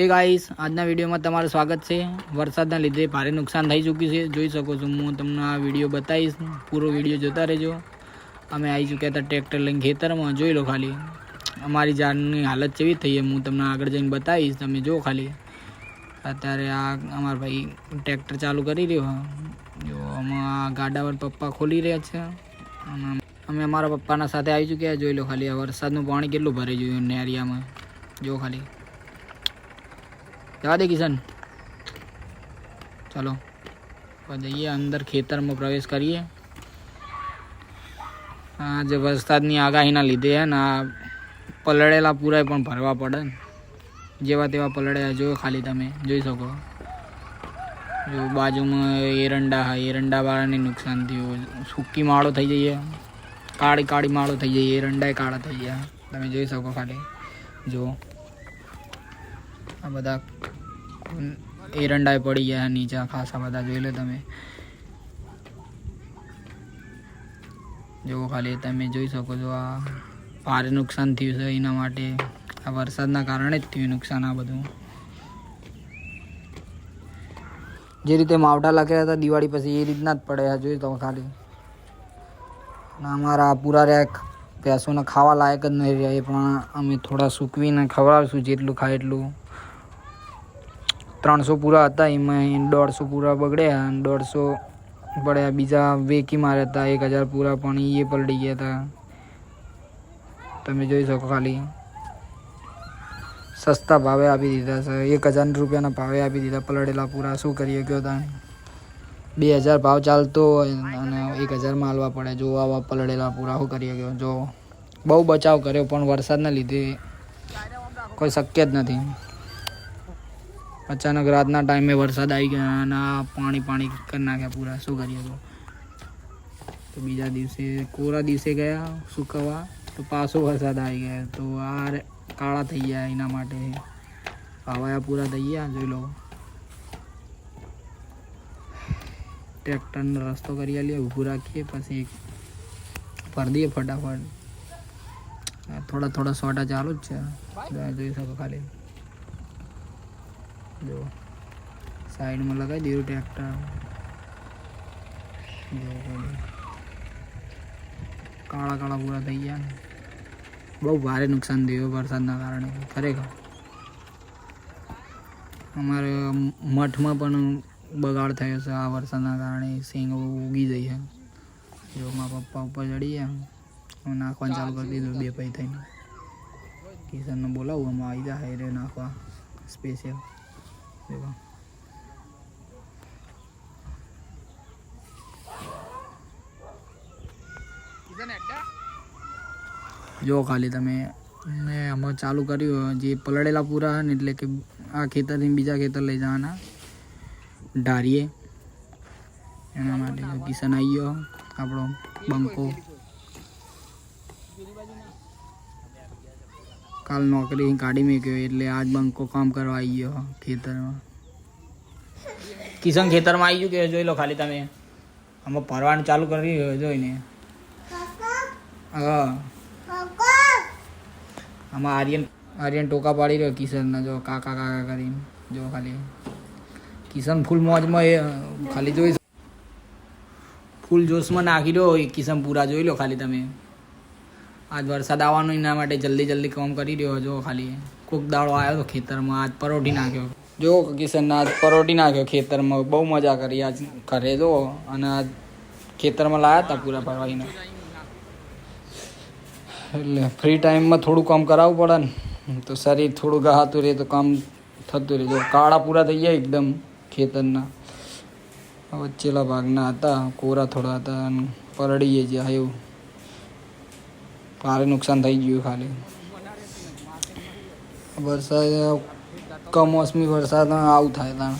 એ guys આજના વિડીયોમાં તમારું સ્વાગત છે. વરસાદના લીધે ભારે નુકસાન થઈ ચૂક્યું છે. જોઈ શકો છો, હું તમને આ વીડિયો બતાવીશ. પૂરો વીડિયો જોતા રહેજો. અમે આવી ચૂક્યા હતા ટ્રેક્ટર લઈને ખેતરમાં. જોઈ લો ખાલી. અમારી જાનની હાલત કેવી થઈ હું તમને આગળ જઈને બતાવીશ. તમે જો ખાલી. અત્યારે આ અમારા ભાઈ ટ્રેક્ટર ચાલુ કરી રહ્યો. જો ગાડા પર પપ્પા ખોલી રહ્યા છે. અને અમે અમારા પપ્પાના સાથે આવી ચૂક્યા. જોઈ લો ખાલી, આ વરસાદનું પાણી કેટલું ભરાઈ ગયું નેરિયામાં. જો ખાલી. જવા દે કિશન ચલો તો જઈએ અંદર ખેતરમાં પ્રવેશ કરીએ આ જે વરસાદની આગાહીના લીધે હે ને આ પલળેલા પૂરાય પણ ભરવા પડે ને જેવા તેવા પલળેલા જો ખાલી તમે જોઈ શકો જો બાજુમાં એરંડા હા એરંડાવાળાને નુકસાન થયું સૂકી માળો થઈ જઈએ કાળી કાળી માળો થઈ જાય એરંડાય કાળા થઈ ગયા તમે જોઈ શકો ખાલી જો આ બધા એરંડાય પડી ગયા નીચે ખાસા બધા જોઈ લો તમે. જો ખાલી, તમે જોઈ શકો છો આ ભારે નુકસાન થયું છે એના માટે. આ વરસાદના કારણે જ થયું નુકસાન આ બધું. જે રીતે માવઠા લખેલા હતા દિવાળી પછી એ રીતના જ પડે જોઈ તમે ખાલી. અમારા પૂરા રેક ભેંસોને ખાવા લાયક જ નહીં રહ્યા એ પણ અમે થોડા સૂકવીને ખવડાવીશું જેટલું ખાય એટલું. ત્રણસો પૂરા હતા, એમાં દોઢસો પૂરા બગડ્યા અને દોઢસો પડ્યા. બીજા વેકી માર્યા હતા, એક હજાર પૂરા, પણ એ પલટી ગયા હતા. તમે જોઈ શકો ખાલી. સસ્તા ભાવે આપી દીધા છે. એક હજાર રૂપિયાના ભાવે આપી દીધા, પલળેલા પૂરા. શું કરીએ કયો હતા બે હજાર ભાવ ચાલતો હોય અને એક હજારમાં હાલવા પડે. જો આવા પલળેલા પૂરા, શું કરીએ ગયો જો બહુ બચાવ કર્યો, પણ વરસાદના લીધે કોઈ શક્ય જ નથી. અચાનક રાતના ટાઈમે વરસાદ આવી ગયો અને આ પાણી પાણી કરી નાખ્યા પૂરા શું કરીએ તો તો બીજા દિવસે કોરા દિવસે ગયા સુકવવા તો પાછો વરસાદ આવી ગયા તો આ રે- કાળા થઈ ગયા એના માટે હવાયા પૂરા થઈ ગયા જોઈ લો ટ્રેક્ટરનો રસ્તો કરી આલીએ ઊભું રાખીએ પછી ભરી દઈએ ફટાફટ આ થોડા થોડા સોટા ચાલુ જ છે તમે જોઈ શકો ખાલી જો, સાઈડમાં લગાવી દીધું ટ્રેક્ટર. જો કાળા કાળા પૂરા થઈ ગયા ને. બહુ ભારે નુકસાન થયું વરસાદના કારણે, ખરેખર. અમારે મઠમાં પણ બગાડ થયો છે આ વરસાદના કારણે, સિંગ ઉગી જઈ છે. જો, મારા પપ્પા ઉપર ચડી ગયા નાખવાનું ચાલુ કરી દીધું, બે પૈ થઈને. કિશનને બોલાવું આમાં આવી જાય રે નાખવા. સ્પેશિયલ દેવા જો ખાલી તમે ને આમાં ચાલુ કર્યું જે પલળેલા પૂરા ને એટલે કે આ ખેતરથી બીજા ખેતર લઈ જવાના. ઢારીએ. એના માટે કિશન આવી ગયો, આપણો બંકો. કાલ નોકરી કાઢી મૂક્યો એટલે આજ બંકો કામ કરવા આવી ગયો ખેતરમાં કિશન ખેતરમાં આવી ગયું કે જોઈ લો ખાલી તમે આમાં ભરવાનું ચાલુ કરી રહ્યો જોઈને હા આમાં આર્યન આર્યન ટોકા પાડી રહ્યો કિશનને જો કાકા કાકા કરીને જો ખાલી કિશન ફૂલ મોજમાં એ ખાલી જોઈ ફૂલ જોશમાં નાખી રહ્યો એ કિશન પૂરા જોઈ લો ખાલી તમે આજ વરસાદ આવવાનો, એના માટે જલ્દી જલ્દી કામ કરી રહ્યો જો ખાલી. કોક દાડો આવ્યો હતો ખેતરમાં, આજ પરોઠી નાખ્યો. જો કિશન આજ પરોઠી નાખ્યો ખેતરમાં, બહુ મજા કરી આજ ઘરે જો, અને આજ ખેતરમાં લાયા હતા પૂરા ભરવાઈને. એટલે ફ્રી ટાઈમમાં થોડું કામ કરાવવું પડે ને. તો શરીર થોડું ગહાતું રહે તો કામ થતું રહે. જો કાળા પૂરા થઈ ગયા એકદમ ખેતરના. વચ્ચેલા ભાગના હતા, કોરા થોડા હતા, અને પરડીએ જે એવું ભારે નુકસાન થઈ ગયું ખાલી. વરસાદ, કમોસમી વરસાદમાં આવું થાય ત્યાં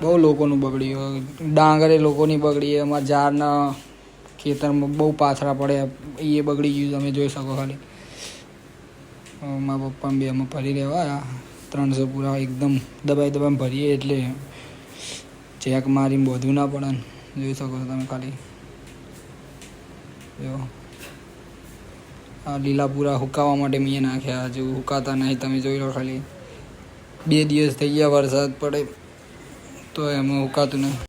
બહુ લોકોનું બગડ્યું ડાંગરે લોકોની બગડી, અમારા ઝાડના ખેતરમાં બહુ પાથરા પડે, એ બગડી ગયું, તમે જોઈ શકો ખાલી. મારા પપ્પા બે અમે ફરી રહેવા ત્રણસો પૂરા એકદમ દબાઈ દબાઈ ભરીએ એટલે ચેક મારીને બધું ના પડે જોઈ શકો છો તમે ખાલી. જો. લીલા પૂરા હુકાવા માટે મેં નાખ્યા હજુ હુકાતા નહીં, તમે જોઈ લો ખાલી. બે દિવસ થઈ ગયા વરસાદ પડે, તો એમાં હુકાતું નહીં.